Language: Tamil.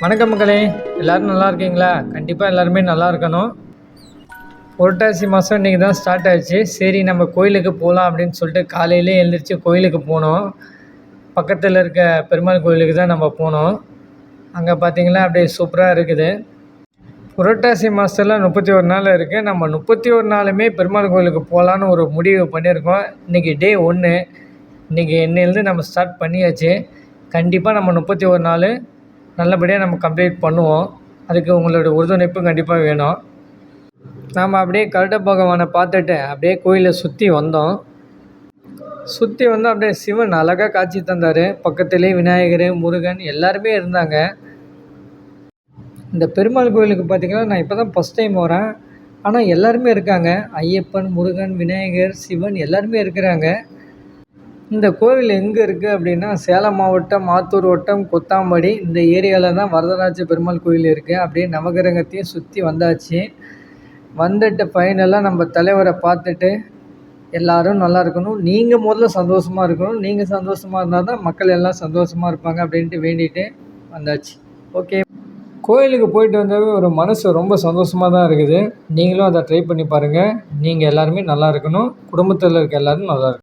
வணக்கம் மக்களே. எல்லோரும் நல்லா இருக்கீங்களா? கண்டிப்பாக எல்லாருமே நல்லா இருக்கணும். புரட்டாசி மாதம் இன்றைக்கி தான் ஸ்டார்ட் ஆச்சு சரி நம்ம கோயிலுக்கு போகலாம் அப்படின்னு சொல்லிட்டு காலையிலே எழுந்திரிச்சு கோயிலுக்கு போனோம். பக்கத்தில் இருக்க பெருமாள் கோயிலுக்கு தான் நம்ம போனோம். அங்கே பார்த்திங்கன்னா அப்படியே சூப்பராக இருக்குது. புரட்டாசி மாதத்தில் முப்பத்தி ஒரு நாள் இருக்குது நம்ம முப்பத்தி ஒரு நாளுமே பெருமாள் கோயிலுக்கு போகலான்னு ஒரு முடிவு பண்ணியிருக்கோம். இன்றைக்கி டே ஒன்று இன்றைக்கி என்னையிலேருந்து நம்ம ஸ்டார்ட் பண்ணியாச்சு. கண்டிப்பாக நம்ம முப்பத்தி ஒரு நாள் நல்லபடியாக நம்ம கம்ப்ளீட் பண்ணுவோம். அதுக்கு உங்களோட உறுதுணைப்பும் கண்டிப்பாக வேணும். நாம் அப்படியே கருட பகவானை பார்த்துட்டு அப்படியே கோயிலை சுற்றி வந்தோம். சுற்றி வந்து அப்படியே சிவன் அழகாக காட்சி தந்தார். பக்கத்துலேயே விநாயகர் முருகன் எல்லாருமே இருந்தாங்க. இந்த பெருமாள் கோயிலுக்கு பார்த்திங்கன்னா நான் இப்போ தான் ஃபஸ்ட் டைம் வரேன் ஆனால் எல்லாருமே இருக்காங்க. ஐயப்பன் முருகன் விநாயகர் சிவன் எல்லாருமே இருக்கிறாங்க. இந்த கோவில் எங்கே இருக்குது அப்படின்னா சேலம் மாவட்டம் ஆத்தூர் வட்டம் கொத்தாம்படி இந்த ஏரியாவில் தான் வரதராஜ பெருமாள் கோயில் இருக்குது அப்படியே நவகிரகத்தையும் சுற்றி வந்தாச்சு. வந்துட்டு ஃபைனலாக நம்ம தலைவரை பார்த்துட்டு எல்லோரும் நல்லா இருக்கணும். நீங்கள் முதல்ல சந்தோஷமாக இருக்கணும். நீங்கள் சந்தோஷமாக இருந்தால் தான் மக்கள் எல்லாம் சந்தோஷமாக இருப்பாங்க அப்படின்ட்டு வேண்டிட்டு வந்தாச்சு. ஓகே கோயிலுக்கு போயிட்டு வந்தாவே ஒரு மனசு ரொம்ப சந்தோஷமாக தான் இருக்குது. நீங்களும் அதை ட்ரை பண்ணி பாருங்கள் நீங்கள் எல்லாருமே நல்லா இருக்கணும். குடும்பத்தில் இருக்க எல்லோரும் நல்லா இருக்கணும்.